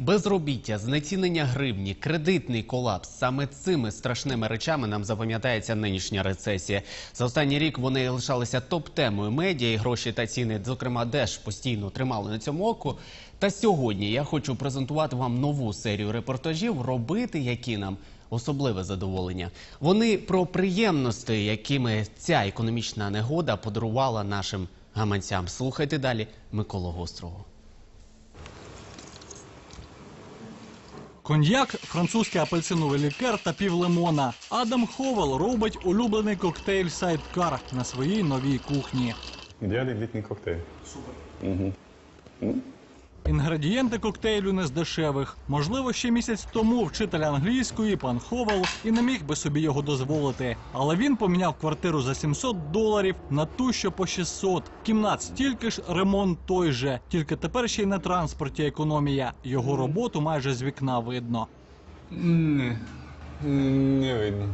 Безробіття, знецінення гривні, кредитний колапс. Саме цими страшними речами нам запам'ятається нинішня рецесія. За останній рік вони лишалися топ-темою медіа і гроші та ціни, зокрема, Деш постійно тримали на цьому оку. Та сьогодні я хочу презентувати вам нову серію репортажів, робити які нам особливе задоволення. Вони про приємності, якими ця економічна негода подарувала нашим гаманцям. Слухайте далі Миколу Гострого. Коньяк, французький апельсиновий лікер та пів лимона. Адам Ховел робить улюблений коктейль Сайдкар на своїй новій кухні. Ідеальний літній коктейль. Інгредієнти коктейлю не з дешевих. Можливо, ще місяць тому вчитель англійської пан Ховел і не міг би собі його дозволити. Але він поміняв квартиру за 700 доларів на ту, що по 600. Кімнат стільки ж, ремонт той же. Тільки тепер ще й на транспорті економія. Його роботу майже з вікна видно. Не, не видно.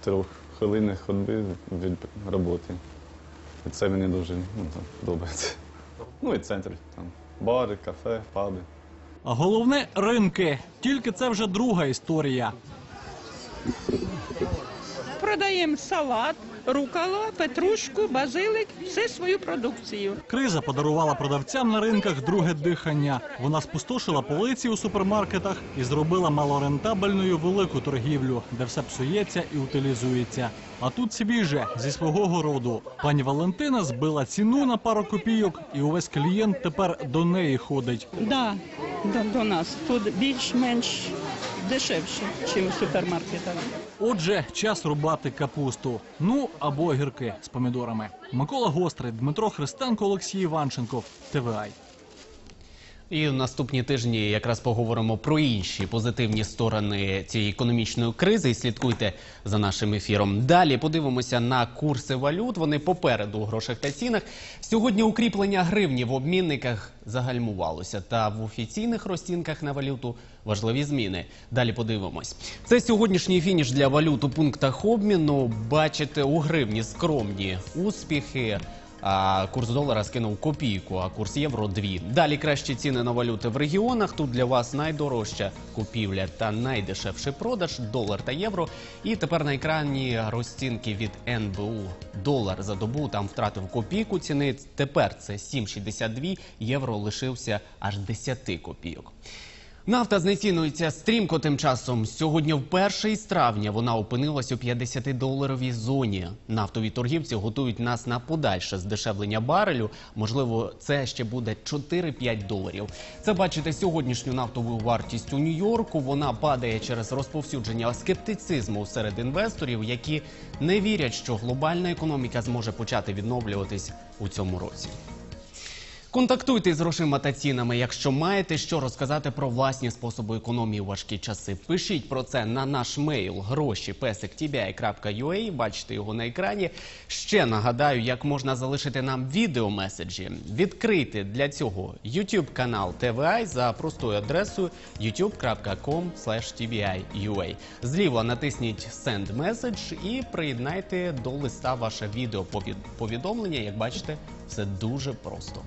Трьох хвилинах ходьби від роботи. І це мені дуже ну, там, подобається. Ну і центр, там, бари, кафе, паби. А головне ринки. Тільки це вже друга історія. Продаємо салат, рукола, петрушку, базилик, все свою продукцію. Криза подарувала продавцям на ринках друге дихання. Вона спустошила полиці у супермаркетах і зробила малорентабельною велику торгівлю, де все псується і утилізується. А тут свіже зі свого городу. Пані Валентина збила ціну на пару копійок, і увесь клієнт тепер до неї ходить. Да, до, до нас тут більш-менш дешевше, ніж у супермаркетах. Отже, час рубати капусту. Ну або огірки з помідорами. Микола Гострий, Дмитро Христенко, Олексій Іванченков. ТВАЙ. І в наступні тижні якраз поговоримо про інші позитивні сторони цієї економічної кризи. Слідкуйте за нашим ефіром. Далі подивимося на курси валют. Вони попереду у грошах та цінах. Сьогодні укріплення гривні в обмінниках загальмувалося. Та в офіційних розцінках на валюту важливі зміни. Далі подивимось. Це сьогоднішній фініш для валют у пунктах обміну. Бачите, у гривні скромні успіхи. А курс долара скинув копійку, а курс євро дві. Далі кращі ціни на валюти в регіонах. Тут для вас найдорожча купівля та найдешевший продаж долар та євро. І тепер на екрані розцінки від НБУ. Долар за добу там втратив копійку ціни. Тепер це 7,62, євро лишився аж 10 копійок. Нафта знецінується стрімко тим часом. Сьогодні, вперше із травня, вона опинилась у 50-доларовій зоні. Нафтові торгівці готують нас на подальше здешевлення барелю. Можливо, це ще буде 4-5 доларів. Це бачите сьогоднішню нафтову вартість у Нью-Йорку. Вона падає через розповсюдження скептицизму серед інвесторів, які не вірять, що глобальна економіка зможе почати відновлюватись у цьому році. Контактуйте з грошима та цінами, якщо маєте що розказати про власні способи економії у важкі часи. Пишіть про це на наш мейл гроші Бачите його на екрані. Ще нагадаю, як можна залишити нам відеомеседжі. Відкрийте для цього YouTube канал TVI за простою адресою youtube.com/tbi.ua. Зліва натисніть Send Message і приєднайте до листа ваше відео повідомлення. Як бачите, все дуже просто.